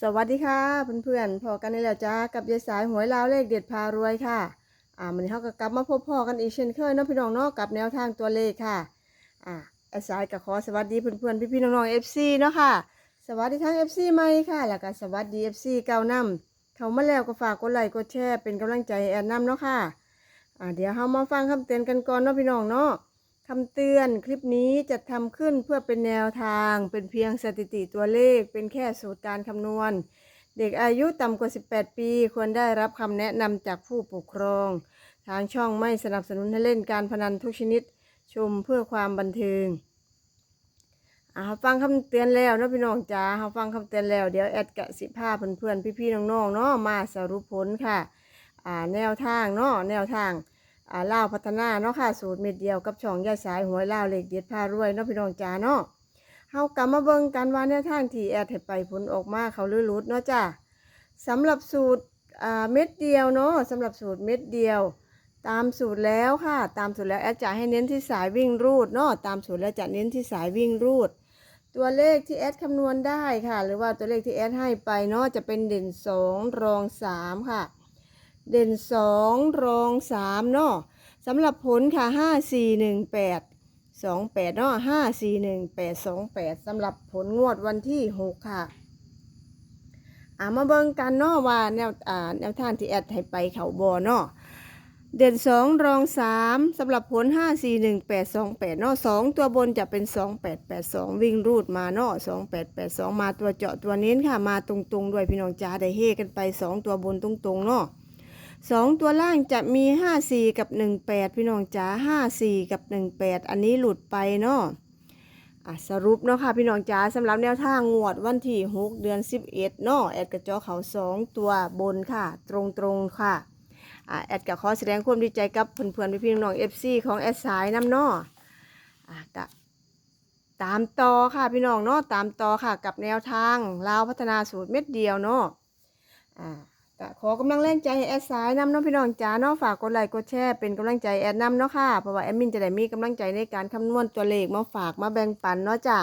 สวัสดีค่ะเพื่อนๆพอกันในแล้วจ้ากับยายสายหวยลาวเลขเด็ดพารวยค่ะอ่ามันนี้เขาก็กลับมาพบพ่อกันอีกเช่นเคยเนาะพี่น้องเนาะกับแนวทางตัวเลขค่ะอ่าแอดสายก็ขอสวัสดีเพื่อนๆพี่ๆน้องๆเอฟซีเนาะค่ะ สวัสดีทั้งเอฟซีใหม่ค่ะแล้วก็สวัสดีเอฟซีเก่านำเขามาแล้วก็ฝากกดไลค์กดแชร์เป็นกำลังใจแอดนำเนาะค่ะอ่าเดี๋ยวเรามาฟังคำเตือนกันก่อนเนาะพี่น้องเนาะ คำเตือนคลิปนี้จะทำขึ้นเพื่อเป็นแนวทาง เป็นเพียงสถิติตัวเลข เป็นแค่สูตรการคำนวณ เด็กอายุต่ำกว่า 18 ปี ควรได้รับคำแนะนำจากผู้ปกครอง ทางช่องไม่สนับสนุนให้เล่นการพนันทุกชนิด ชมเพื่อความบันเทิงอาฟังคำเตือนแล้วนะพี่น้องจ๋าเราฟังคำเตือนแล้วเดี๋ยวแอดกะสิพาเพื่อนๆพี่ๆน้องๆเนาะมาสรุปผลค่ะ อ่าแนวทางเนาะแนวทาง อ่าล่าวพัฒนาเนาะค่ะ สูตรเม็ดเดียวกับช่องยาสายหวยล่าวเหล็กเด็ดพารวยเนาะพี่น้องจ๋าเนาะเฮากลับมาเบิ่งกันว่าแนวทางที่แอดให้ไปผลออกมาเขาลือลุดเนาะจ้าสำหรับสูตรอ่าเม็ดเดียวเนาะสำหรับสูตรเม็ดเดียว ตามสูตรแล้วค่ะ ตามสูตรแล้วแอดจะให้เน้นที่สายวิ่งรูดเนาะตามสูตรแล้วจะเน้นที่สายวิ่งรูด ตัวเลขที่แอดคำนวณได้ค่ะ หรือว่าตัวเลขที่แอดให้ไปเนาะจะเป็นเด่นสองรองสามค่ะ เด่นสองรองสามเนาะสำหรับผลค่ะห้าสี่หนึ่งแปดสองแปดเนาะห้าสี่หนึ่งแปดสองแปดสำหรับผลงวดวันที่หกค่ะอามาเบิ่งกันเนาะว่าแนวอ่าแนวทางที่แอดให้ไปเขาบอเนาะเด่นสองรองสามสำหรับผลห้าสี่หนึ่งแปดสองแปดเนาะสองตัวบนจะเป็นสองแปดแปดสองวิ่งรูดมาเนาะสองแปดแปดสองมาตัวเจาะตัวเน้นค่ะ มาตรงๆด้วยพี่น้องจ้าได้เฮกันไปสองตัวบนตรงๆเนาะ สองตัวล่างจะมีห้าสี่กับหนึ่งแปดพี่น้องจ๋าห้าสี่กับหนึ่งแปดอันนี้หลุดไปเนาะอะสรุปเนาะค่ะพี่น้องจ๋าสำหรับแนวทางงวดวันที่หกเดือนสิบเอ็ดเนาะแอดกระจอเขาสองตัวบนค่ะ ตรงตรงๆค่ะอะแอดก็ขอแสดงความดีใจกับเพื่อนๆพี่น้องเอฟซีของแอดสายน้ำเนาะอะก็ตามต่อค่ะพี่น้องเนาะตามต่อค่ะกับแนวทางลาวพัฒนาสูตรเม็ดเดียวเนาะอ่า ก็ขอกำลังแรงใจให้แอดสายนำน้องพี่น้องจ๋าเนาะฝากกดไลค์กดแชร์เป็นกำลังใจแอดนำเนาะค่ะเพราะว่าแอดมินจะได้มีกำลังใจในการคำนวณตัวเลขมาฝากมาแบ่งปันเนาะจ้ะ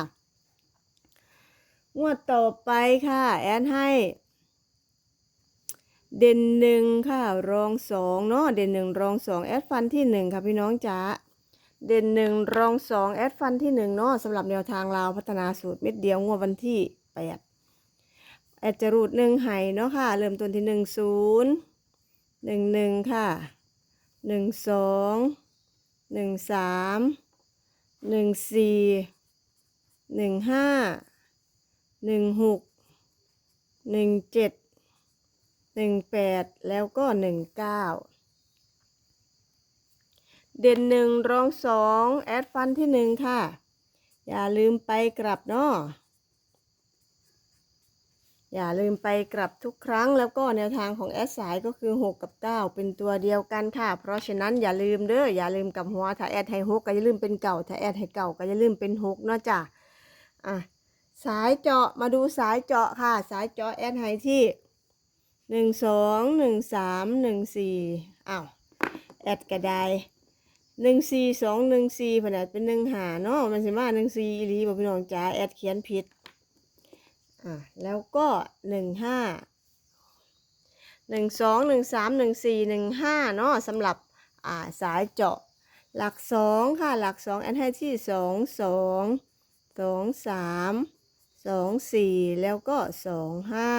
งวดต่อไปค่ะ แอดให้ เด่นหนึ่งค่ะ รองสองเนาะเด่นหนึ่งรองสองแอดฟันที่หนึ่งค่ะพี่น้องจ๋าเด่นหนึ่งรองสองแอดฟันที่หนึ่งเนาะสำหรับแนวทางลาวพัฒนาสูตรเม็ดเดียวงวดวันที่แปด แอดจะรูดหนึ่งไห้เนาะค่ะ เริ่มต้นที่หนึ่งศูนย์หนึ่งหนึ่งค่ะหนึ่งสองหนึ่งสามหนึ่งสี่หนึ่งห้าหนึ่งหกหนึ่งเจ็ดหนึ่งแปดแล้วก็หนึ่งเก้าเด่นหนึ่งรองสองแอดฟันที่หนึ่งค่ะ อย่าลืมไปกลับเนาะ อย่าลืมไปกลับทุกครั้งแล้วก็แนวทางของแอดสายก็คือ 6 กับ 9 เป็นตัวเดียวกันค่ะ เพราะฉะนั้นอย่าลืมเด้ออย่าลืมกับหัวถ้าแอดให้6ก็อย่าลืมเป็นเก่าถ้าแอดให้เก่าก็อย่าลืมเป็น6เนาะจ้ะอะสายเจาะมาดูสายเจาะค่ะ สายเจาะแอดให้ที่1 2 1 3 1 4อ้าวแอดก็ได้หนึ่งสี่สองหนึ่งสี่ผนัดเป็นหนึ่งหาเนาะมันสิมาหนึ่งสี่อีหลีบอกพี่น้องจ้าแอดเขียนผิด อะแล้วก็หนึ่งห้าหนึ่งสองหนึ่งสามหนึ่งสี่หนึ่งห้าเนาะสำหรับอ่าสายเจาะ หลักสองค่ะ หลักสองอันให้ที่สองสองสองสามสองสี่แล้วก็สองห้า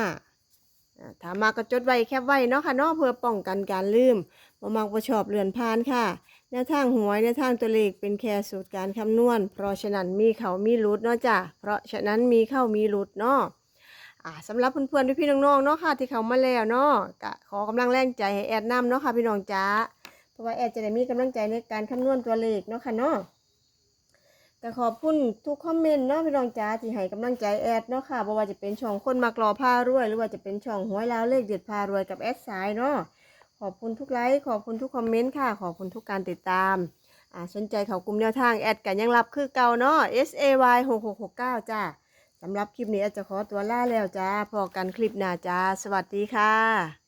ถามมาก็จดไว้แคบไว้เนาะค่ะเนาะเพื่อป้องกันการลืมบ่มักบ่ชอบเลื่อนผ่านค่ะแนวทางหวยแนวทางตัวเลขเป็นแค่สูตรการคำนวณ เพราะฉะนั้นมีเขามีรุดเนาะจ้ะเพราะฉะนั้นมีเข้ามีรุดเนาะอ่าสำหรับเพื่อนๆพี่ๆน้องๆเนาะค่ะที่เขามาแล้วเนาะก็ขอกำลังแรงใจให้แอดนำเนาะค่ะพี่น้องจ้าเพราะว่าแอดจะได้มีกำลังใจในการคำนวณตัวเลขเนาะค่ะเนาะ ก็ขอบคุณทุกคอมเมนต์เนาะพี่น้องจ้าที่ให้กำลังใจแอดเนาะค่ะบ่ว่าจะเป็นช่องคนมากรอผ้ารวย หรือว่าจะเป็นช่องหวยแล้วเลขเด็ดพารวยกับแอดสายเนาะขอบคุณทุกไลค์ขอบคุณทุกคอมเมนต์ค่ะ ขอบคุณทุกการติดตามอ่าสนใจเขากลุ่มแนวทางแอดกันยังรับคือเก่าเนาะ S A Y 6 6 6 9จ้าสำหรับคลิปนี้อาจจะขอตัวล่าแล้วจ้าพอกันคลิปหน้าจ้า สวัสดีค่ะ